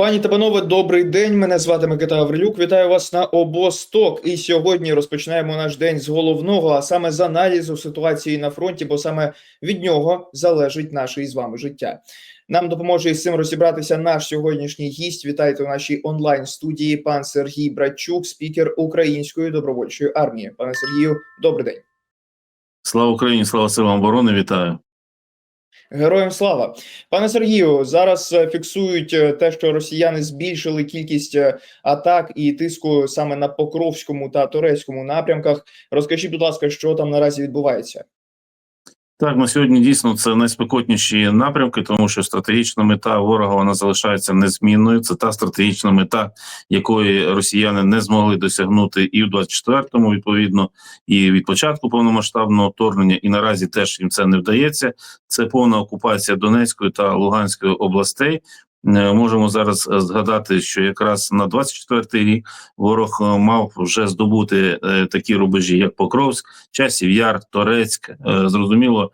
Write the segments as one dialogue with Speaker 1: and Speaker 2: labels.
Speaker 1: Пані та панове, добрий день. Мене звати Микита Гаврилюк. Вітаю вас на обосток. І сьогодні розпочинаємо наш день з головного, а саме з аналізу ситуації на фронті, бо саме від нього залежить наше із вами життя. Нам допоможе із цим розібратися наш сьогоднішній гість. Вітайте у нашій онлайн студії. Пан Сергій Братчук, спікер Української добровольчої армії. Пане Сергію, добрий день.
Speaker 2: Слава Україні, слава силам оборони, вітаю.
Speaker 1: Героям слава, пане Сергію. Зараз е, фіксують е, те, що росіяни збільшили кількість е, атак і тиску саме на Покровському та Турецькому напрямках. Розкажіть, будь ласка, що там наразі відбувається?
Speaker 2: Так, на сьогодні дійсно це найспекотніші напрямки, тому що стратегічна мета ворога вона залишається незмінною. Це та стратегічна мета, якої росіяни не змогли досягнути і в 24-му, відповідно, і від початку повномасштабного вторгнення, і наразі теж їм це не вдається. Це повна окупація Донецької та Луганської областей. Е, Можемо зараз е, згадати, що якраз на 24-й рік ворог е, мав вже здобути такі рубежі, як Покровськ, Часів Яр, Торецьк. Зрозуміло,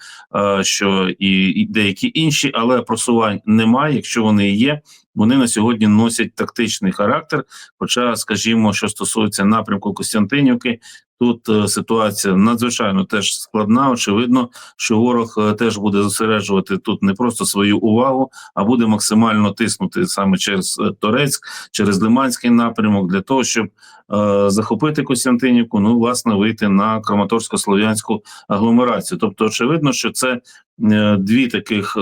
Speaker 2: що і деякі інші, але просувань немає. Якщо вони є, вони на сьогодні носять тактичний характер. Хоча, скажімо, що стосується напрямку Костянтинівки, тут е, ситуація надзвичайно теж складна. Очевидно, що ворог е, теж буде зосереджувати тут не просто свою увагу, а буде максимально тиснути саме через е, Торецьк, через Лиманський напрямок, для того, щоб захопити Костянтинівку, ну власне вийти на Краматорсько-Слов'янську агломерацію. Тобто, очевидно, що це е, дві таких е,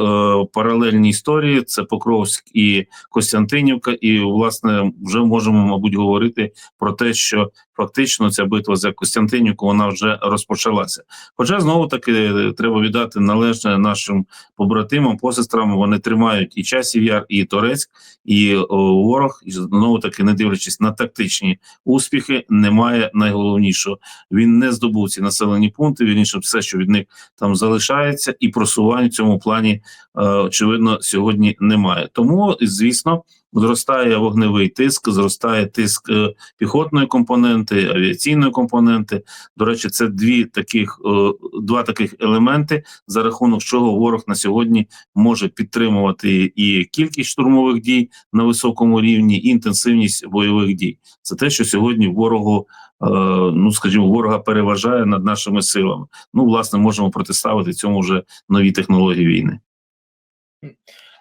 Speaker 2: паралельні історії: це Покровськ і Костянтинівка, і власне вже можемо, мабуть, говорити про те, що фактично ця битва за Костянтинівку вона вже розпочалася. Хоча знову таки е, треба віддати належне нашим побратимам, посестрам. Вони тримають і часів яр, і Торецьк, і ворог, і знову таки, не дивлячись на тактичні успіхи, немає найголовнішого. Він не здобув ці населені пункти. Вірніше, все, що від них там залишається, і просувань в цьому плані е, очевидно сьогодні немає. Тому, звісно, зростає вогневий тиск, зростає тиск е, піхотної компоненти, авіаційної компоненти. До речі, це дві таких е, два таких елементи, за рахунок чого ворог на сьогодні може підтримувати і кількість штурмових дій на високому рівні, і інтенсивність бойових дій. Це те, що сьогодні ворогу. е, Ну, скажімо, ворога переважає над нашими силами. Ну, власне, можемо протиставити цьому вже нові технології війни.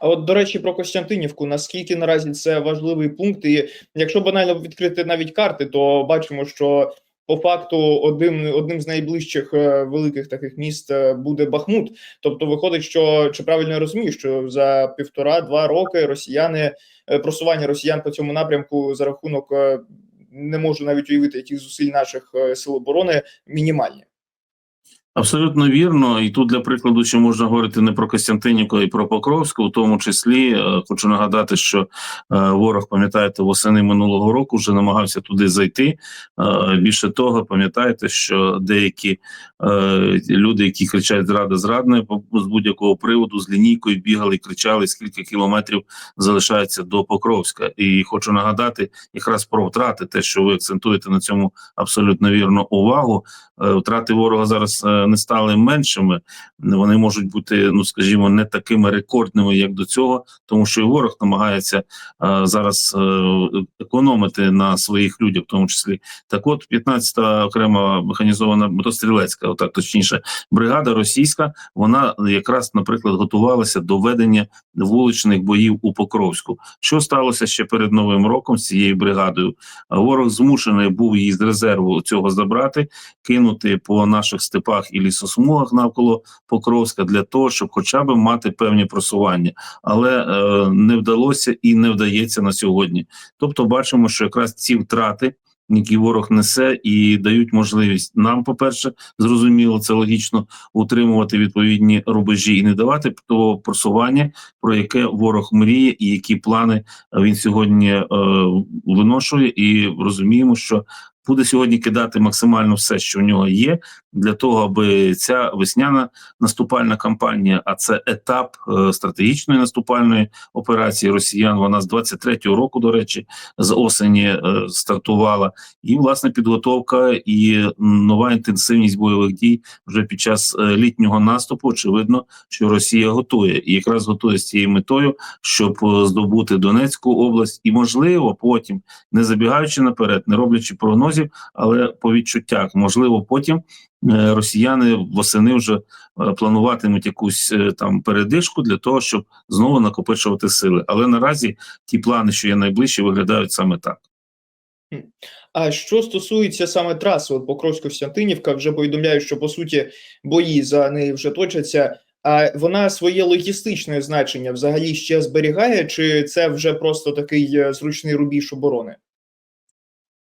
Speaker 1: А от до речі, про Костянтинівку. Наскільки наразі це важливий пункт? І якщо банально відкрити навіть карти, то бачимо, що по факту одним одним з найближчих е, великих таких міст е, буде Бахмут. Тобто, виходить, що чи правильно я розумію, що за півтора-два роки росіяни е, просування росіян по цьому напрямку за рахунок не можу навіть уявити яких зусиль наших сил оборони мінімальні.
Speaker 2: Абсолютно вірно, і тут для прикладу, ще можна говорити не про Костянтинівку, й про Покровську, у тому числі е, хочу нагадати, що е, ворог, пам'ятаєте, восени минулого року вже намагався туди зайти. Е, більше того, пам'ятаєте, що деякі люди, які кричать зрада зрадне з будь-якого приводу, з лінійкою бігали, кричали, скільки кілометрів залишається до Покровська. І хочу нагадати якраз про втрати, те, що ви акцентуєте на цьому абсолютно вірно увагу. Втрати ворога зараз не стали меншими. Вони можуть бути, ну скажімо, не такими рекордними, як до цього, тому що і ворог намагається е, зараз е, економити на своїх людях, в тому числі. Так, от 15-та окрема механізована мотострілецька, отак точніше, бригада російська. Вона якраз, наприклад, готувалася до ведення вуличних боїв у Покровську. Що сталося ще перед новим роком з цією бригадою? Ворог змушений був її з резерву цього забрати, кинути по наших степах і лісосмугах навколо Покровська для того, щоб хоча б мати певні просування, але е, не вдалося і не вдається на сьогодні. Тобто, бачимо, що якраз ці втрати. Які ворог несе і дають можливість нам, по перше, зрозуміло, це логічно утримувати відповідні рубежі і не давати того просування, про яке ворог мріє, і які плани він сьогодні е, виношує. І розуміємо, що буде сьогодні кидати максимально все, що в нього є, для того, аби ця весняна наступальна кампанія, а це етап е, стратегічної наступальної операції Росіян. Вона з 23-го року, до речі, з осені е, стартувала, і власне підготовка і нова інтенсивність бойових дій вже під час е, літнього наступу. Очевидно, що Росія готує і якраз готує з цією метою, щоб здобути Донецьку область, і можливо, потім не забігаючи наперед, не роблячи прогнозів, але по відчуттях, можливо, потім е, росіяни восени вже е, плануватимуть якусь е, там передишку для того, щоб знову накопичувати сили. Але наразі ті плани, що є найближчі, виглядають саме так.
Speaker 1: А що стосується саме траси, от Покровсько-Костянтинівка, вже повідомляють, що по суті бої за неї вже точаться. А вона своє логістичне значення взагалі ще зберігає, чи це вже просто такий зручний рубіж оборони?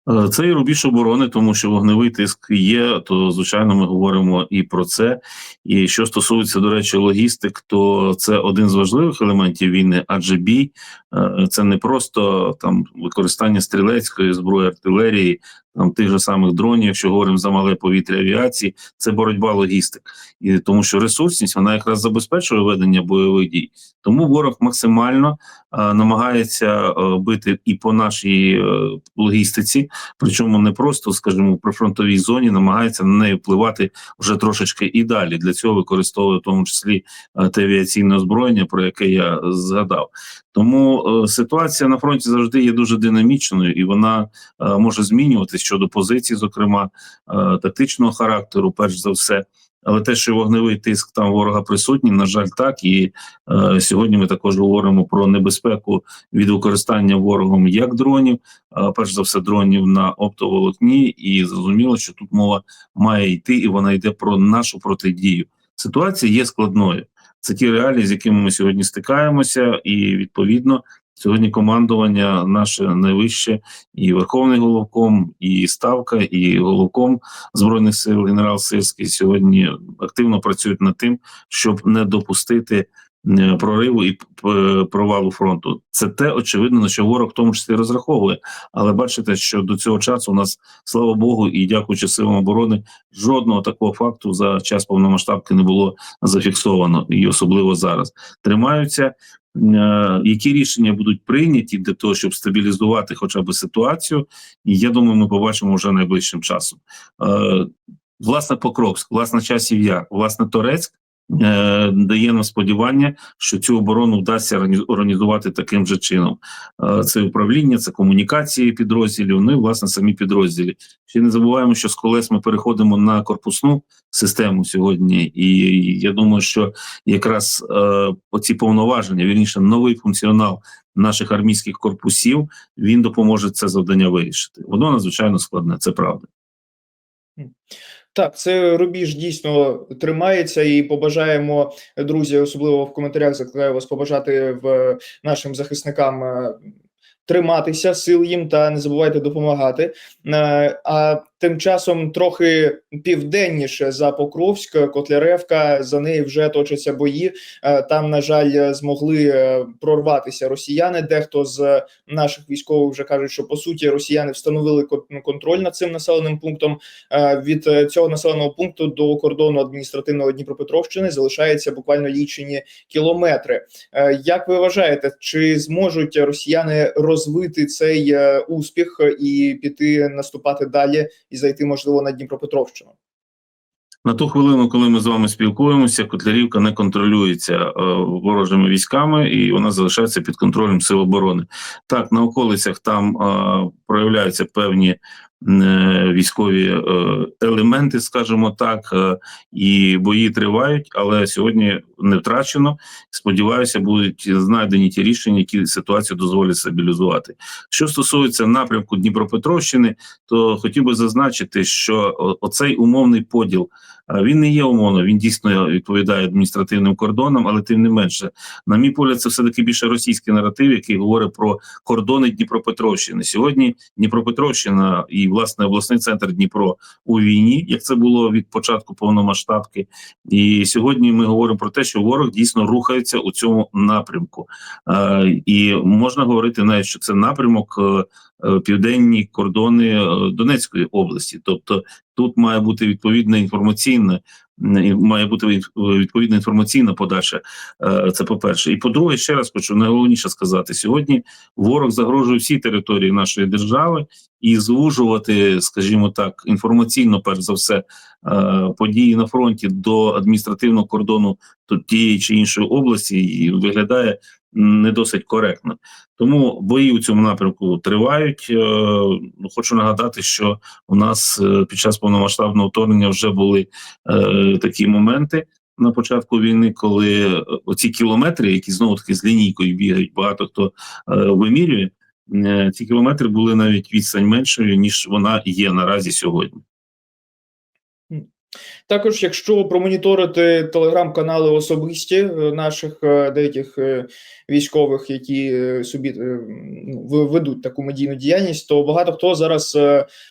Speaker 2: Е, Це і рубіж оборони, тому що вогневий тиск є. То звичайно, ми говоримо і про це. І що стосується, до речі, логістик, то це один з важливих елементів війни, адже бій е, це не просто там використання стрілецької зброї, артилерії, там тих же самих дронів, якщо говоримо за мале повітря авіації, це боротьба логістик, і тому що ресурсність вона якраз забезпечує ведення бойових дій. Тому ворог максимально е, намагається е, бити і по нашій е, логістиці, причому не просто, скажімо, в прифронтовій зоні, намагається на неї впливати вже трошечки і далі. Для цього використовує в тому числі е, те авіаційне озброєння, про яке я згадав. Тому е, ситуація на фронті завжди є дуже динамічною, і вона е, може змінюватися щодо позицій, зокрема е, тактичного характеру, перш за все. Але те, що вогневий тиск там ворога присутній, на жаль, так і е, сьогодні ми також говоримо про небезпеку від використання ворогом як дронів, е, перш за все, дронів на оптоволокні, і зрозуміло, що тут мова має йти, і вона йде про нашу протидію. Ситуація є складною. Це ті реалії, з якими ми сьогодні стикаємося, і відповідно сьогодні командування наше найвище, і Верховний головком, і Ставка, і головком збройних сил генерал Сирський сьогодні активно працюють над тим, щоб не допустити прориву і провалу фронту. Це те, очевидно, на що ворог в тому числі розраховує. Але бачите, що до цього часу у нас, слава Богу, і дякуючи силам оборони, жодного такого факту за час повномасштабки не було зафіксовано, і особливо зараз тримаються. Е, Які рішення будуть прийняті для того, щоб стабілізувати хоча б ситуацію, і я думаю, ми побачимо вже найближчим часом. Е, Власне, Покровськ, власне, часів яр, власне, Торецьк е, дає нам сподівання, що цю оборону вдасться організувати таким же чином. Е, Це управління, це комунікації підрозділів, ну і власне самі підрозділі. Ще не забуваємо, що з колес ми переходимо на корпусну систему сьогодні, і я думаю, що якраз е, оці повноваження, вірніше, новий функціонал наших армійських корпусів, він допоможе це завдання вирішити. Воно надзвичайно складне, це правда.
Speaker 1: Так, це рубіж дійсно тримається, і побажаємо, друзі, особливо в коментарях закликаю вас побажати в нашим захисникам е, триматися, сил їм та не забувайте допомагати. Е, А тим часом трохи південніше за Покровськ, Котляревка, за неї вже точаться бої. Е, Там, на жаль, змогли е, прорватися росіяни. Дехто з наших військових вже кажуть, що по суті росіяни встановили кон- контроль над цим населеним пунктом. Е, Від цього населеного пункту до кордону адміністративного Дніпропетровщини залишається буквально лічені кілометри. Як ви вважаєте, чи зможуть росіяни розвити цей успіх і піти наступати далі і зайти, можливо, на Дніпропетровщину?
Speaker 2: На ту хвилину, коли ми з вами спілкуємося, Котлярівка не контролюється е, ворожими військами, і вона залишається під контролем сил оборони. Так, на околицях там е, проявляються певні е, військові е, елементи, скажімо так, е, і бої тривають, але сьогодні не втрачено. Сподіваюся, будуть знайдені ті рішення, які ситуацію дозволять стабілізувати. Що стосується напрямку Дніпропетровщини, то хотів би зазначити, що оцей умовний поділ він не є умовно, він дійсно відповідає адміністративним кордонам, але тим не менше, на мій погляд, це все таки більше російський наратив, який говорить про кордони Дніпропетровщини. Сьогодні Дніпропетровщина і власне обласний центр Дніпро у війні, як це було від початку повномасштабки. І сьогодні ми говоримо про те, що ворог дійсно рухається у цьому напрямку. Е, і можна говорити навіть, що це напрямок е, південні кордони е, Донецької області. Тобто тут має бути відповідна інформаційна має бути відповідна інформаційна подача. Е, Це по-перше. І по-друге, ще раз хочу найголовніше сказати: сьогодні ворог загрожує всій території нашої держави і звужувати, скажімо так, інформаційно, перш за все, е, події на фронті до адміністративного кордону тієї чи іншої області і виглядає не досить коректно. Тому бої у цьому напрямку тривають. Е, ну, Хочу нагадати, що у нас е, під час повномасштабного вторгнення вже були е, такі моменти. На початку війни, коли оці кілометри, які знову таки з лінійкою бігають, багато хто вимірює, ці кілометри були навіть відстань меншою ніж вона є наразі сьогодні.
Speaker 1: Також, якщо промоніторити телеграм-канали особисті е, наших е, деяких е, військових, які собі ну, ведуть таку медійну діяльність, то багато хто зараз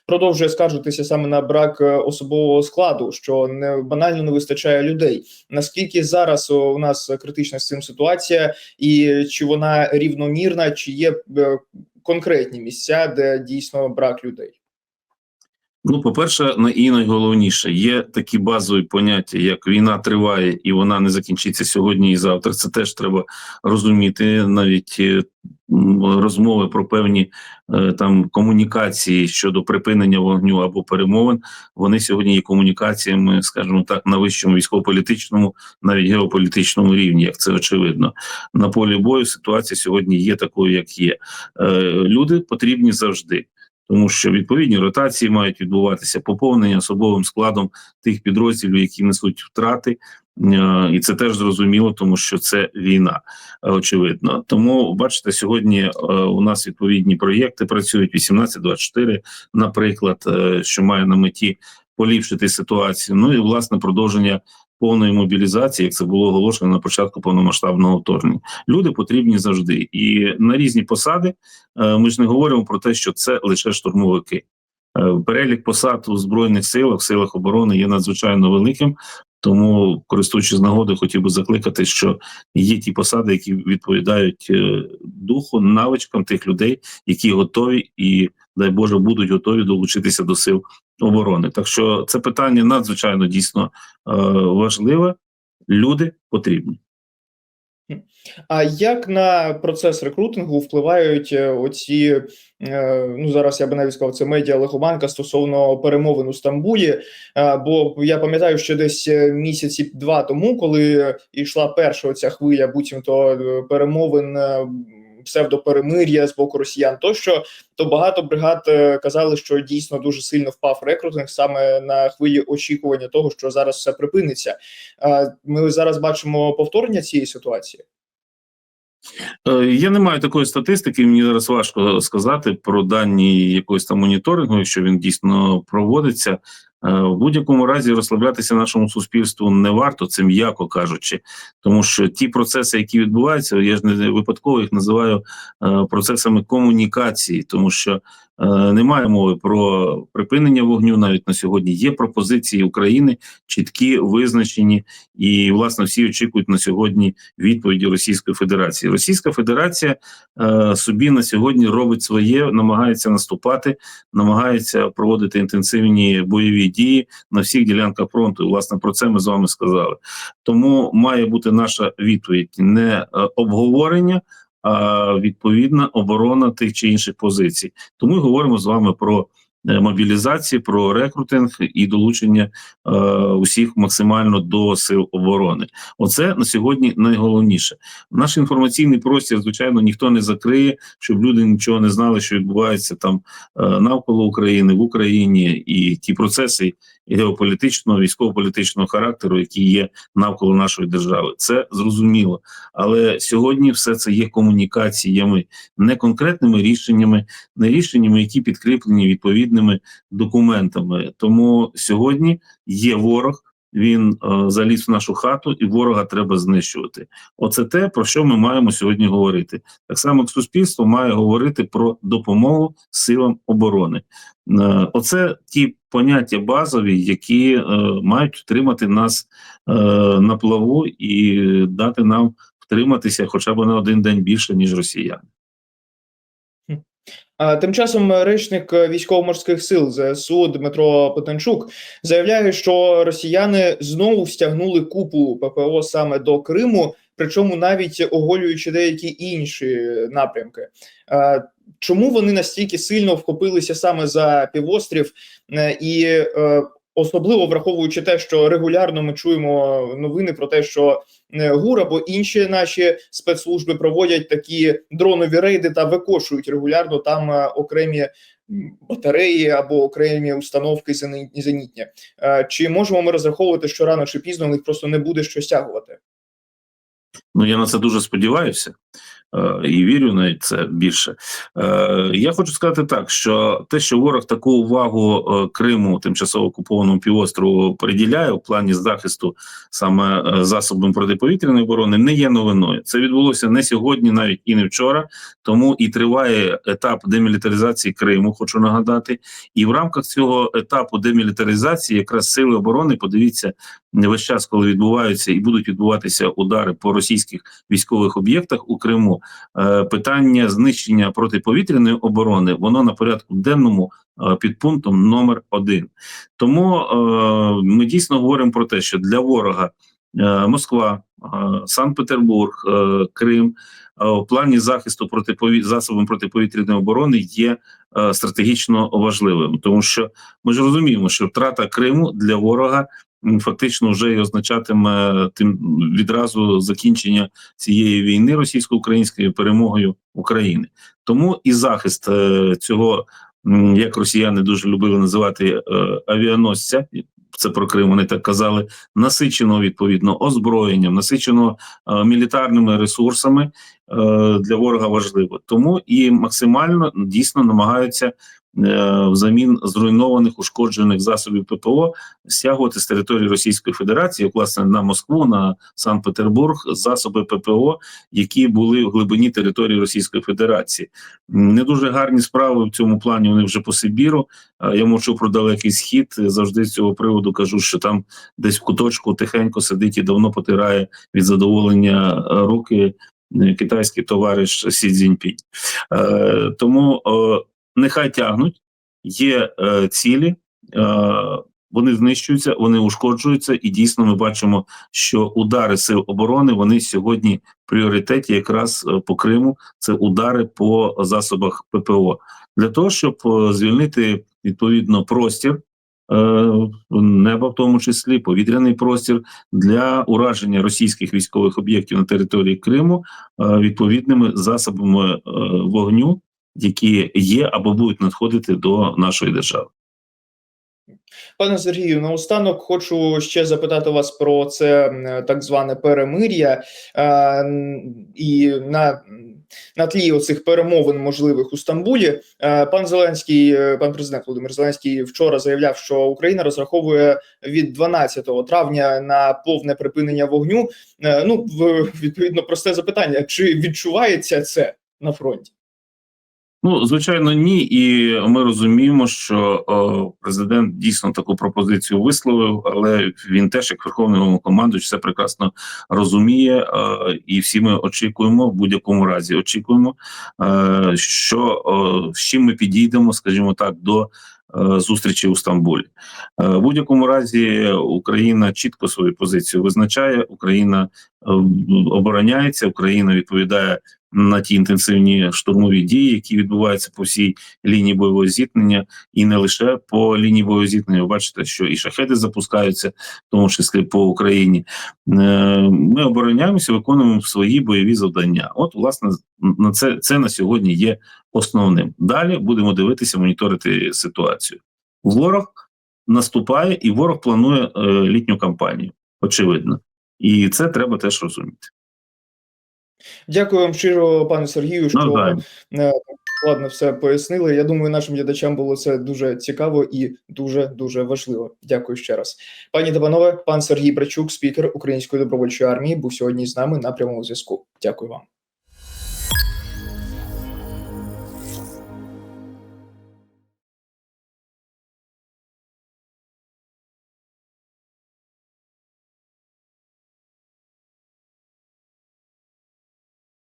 Speaker 1: продовжує скаржитися саме на брак особового складу, що не банально не вистачає людей. Наскільки зараз у нас критична з цим ситуація, і чи вона рівномірна, чи є конкретні місця, де дійсно брак людей?
Speaker 2: Ну, по-перше, і найголовніше, є такі базові поняття, як війна триває і вона не закінчиться сьогодні і завтра. Це теж треба розуміти. Навіть е, розмови про певні е, там комунікації щодо припинення вогню або перемовин. Вони сьогодні є комунікаціями, скажімо так, на вищому військово-політичному, навіть геополітичному рівні, як це очевидно. На полі бою ситуація сьогодні є такою, як є. Е, Люди потрібні завжди тому що відповідні ротації мають відбуватися поповнення особовим складом тих підрозділів, які несуть втрати. Е, І це теж зрозуміло, тому що це війна, е, очевидно. Тому бачите, сьогодні е, у нас відповідні проєкти працюють 18-24, наприклад, що має на меті поліпшити ситуацію. Ну і власне продовження повної мобілізації, як це було оголошено на початку повномасштабного вторгнення. Люди потрібні завжди, і на різні посади Е, Ми ж не говоримо про те, що це лише штурмовики. Е, Перелік посад у збройних силах, силах оборони є надзвичайно великим. Тому, користуючись нагодою, хотів би закликати, що є ті посади, які відповідають е, духу, навичкам тих людей, які готові і дай Боже будуть готові долучитися до сил оборони. Так що це питання надзвичайно дійсно е, важливе. Люди потрібні.
Speaker 1: А як на процес рекрутингу впливають е, оці, е, ну зараз я би навіть сказав, це медіа Лихоманка стосовно перемовин у Стамбулі? Бо я пам'ятаю, що десь місяці два тому, коли йшла перша оця хвиля, буцімто перемовин псевдоперемир'я з боку росіян, тощо, то багато бригад е, казали, що дійсно дуже сильно впав рекрутинг саме на хвилі очікування того, що зараз все припиниться. Ми зараз бачимо повторення цієї ситуації.
Speaker 2: Е, Я не маю такої статистики. Мені зараз важко сказати про дані якогось там моніторингу, якщо він дійсно проводиться. Е, В будь-якому разі розслаблятися нашому суспільству не варто, це м'яко кажучи, тому що ті процеси, які відбуваються, я ж не випадково їх називаю е, процесами комунікації, тому що немає мови про припинення вогню навіть на сьогодні. Є пропозиції України чіткі, визначені, і власне всі очікують на сьогодні відповіді Російської Федерації. Російська Федерація е, собі на сьогодні робить своє, намагається наступати, намагається проводити інтенсивні бойові дії на всіх ділянках фронту. І, власне, про це ми з вами сказали. Тому має бути наша відповідь не е, обговорення. Відповідна оборона тих чи інших позицій, тому і говоримо з вами про е, мобілізацію, про рекрутинг і долучення е, усіх максимально до сил оборони. Оце на сьогодні найголовніше. Наш інформаційний простір, звичайно, ніхто не закриє, щоб люди нічого не знали, що відбувається там е, навколо України в Україні, і ті процеси геополітичного, військово-політичного характеру, які є навколо нашої держави. Це зрозуміло. Але сьогодні все це є комунікаціями, не конкретними рішеннями, не рішеннями, які підкріплені відповідними документами. Тому сьогодні є ворог. Він е, заліз в нашу хату, і ворога треба знищувати. Оце те, про що ми маємо сьогодні говорити. Так само, суспільство має говорити про допомогу силам оборони. Е, оце ті поняття базові, які е, мають втримати нас на плаву і дати нам втриматися хоча б на один день більше ніж росіяни.
Speaker 1: Тим часом речник військово-морських сил ЗСУ Дмитро Потенчук заявляє, що росіяни знову стягнули купу ППО саме до Криму, причому навіть оголюючи деякі інші напрямки. Чому вони настільки сильно вхопилися саме за півострів Е, і е, особливо враховуючи те, що регулярно ми чуємо новини про те, що е, ГУР або інші наші спецслужби проводять такі дронові рейди та викошують регулярно там е, окремі батареї або окремі установки зенітні. Е, Чи можемо ми розраховувати, що рано чи пізно у них просто не буде що стягувати?
Speaker 2: Ну я на це дуже сподіваюся е, і вірю навіть це більше. Е, я хочу сказати так, що те, що ворог таку увагу е, Криму, тимчасово окупованому півострову, приділяє у плані захисту саме засобами протиповітряної оборони, не є новиною. Це відбулося не сьогодні, навіть і не вчора. Тому і триває етап демілітаризації Криму. Хочу нагадати, і в рамках цього етапу демілітаризації якраз сили оборони, подивіться, весь час, коли відбуваються і будуть відбуватися удари по російських військових об'єктах у Криму, е, питання знищення протиповітряної оборони воно на порядку денному е, під пунктом номер один. Тому е, ми дійсно говоримо про те, що для ворога Москва, Санкт-Петербург, Крим в плані захисту протипові... засобами протиповітряної оборони є стратегічно важливим, тому що ми ж розуміємо, що втрата Криму для ворога фактично вже і означатиме тим відразу закінчення цієї війни російсько-української перемогою України. Тому і захист е, цього, як росіяни дуже любили називати е, авіаносця. Це про Крим вони так казали, насичено відповідно озброєнням, насичено е, мілітарними ресурсами е, для ворога важливо. Тому і максимально дійсно намагаються е, взамін зруйнованих ушкоджених засобів ППО стягувати з території Російської Федерації, як, власне, на Москву, на Санкт-Петербург, засоби ППО, які були в глибині території Російської Федерації. Не дуже гарні справи в цьому плані. Вони вже по Сибіру. Е, Я мовчу про далекий схід. Завжди з цього приводу кажу, що там десь в куточку тихенько сидить і давно потирає від задоволення е, руки е, китайський товариш Сі Цзіньпінь. Е, Тому е, нехай тягнуть, є е, цілі. Е, вони знищуються, вони ушкоджуються, і дійсно ми бачимо, що удари сил оборони вони сьогодні в пріоритеті якраз е, по Криму. Це удари по засобах ППО для того, щоб е, звільнити відповідно простір. е, Неба в тому числі повітряний простір для ураження російських військових об'єктів на території Криму відповідними засобами вогню, які є або будуть надходити до нашої держави.
Speaker 1: Пане Сергію, наостанок хочу ще запитати вас про це так зване перемир'я е, і на, на тлі оцих перемовин можливих у Стамбулі. Е, пан Зеленський, е, пан президент Володимир Зеленський вчора заявляв, що Україна розраховує від 12 травня на повне припинення вогню. Е, ну, відповідно, просте запитання: чи відчувається це на фронті?
Speaker 2: Ну, звичайно, ні, і ми розуміємо, що е, президент дійсно таку пропозицію висловив, але він теж, як верховний головнокомандуючий, все прекрасно розуміє, е, і всі ми очікуємо в будь-якому разі. Очікуємо, е, що е, з чим ми підійдемо, скажімо так, до зустрічі у Стамбулі. В будь-якому разі Україна чітко свою позицію визначає. Україна обороняється, Україна відповідає на ті інтенсивні штурмові дії, які відбуваються по всій лінії бойового зіткнення, і не лише по лінії бойового зіткнення. Ви бачите, що і шахеди запускаються, в тому числі по Україні. Е, Ми обороняємося, виконуємо свої бойові завдання. От, власне, на це, це на сьогодні є основним. Далі будемо дивитися, моніторити ситуацію. Ворог наступає, і ворог планує е, літню кампанію. Очевидно, і це треба теж розуміти.
Speaker 1: Дякую вам щиро, пане Сергію, що
Speaker 2: Навзаєм.
Speaker 1: е, ладно все пояснили. Я думаю, нашим глядачам було це дуже цікаво і дуже дуже важливо. Дякую ще раз, пані та панове. Пан Сергій Брачук, спікер Української добровольчої армії, був сьогодні з нами на прямому зв'язку. Дякую вам.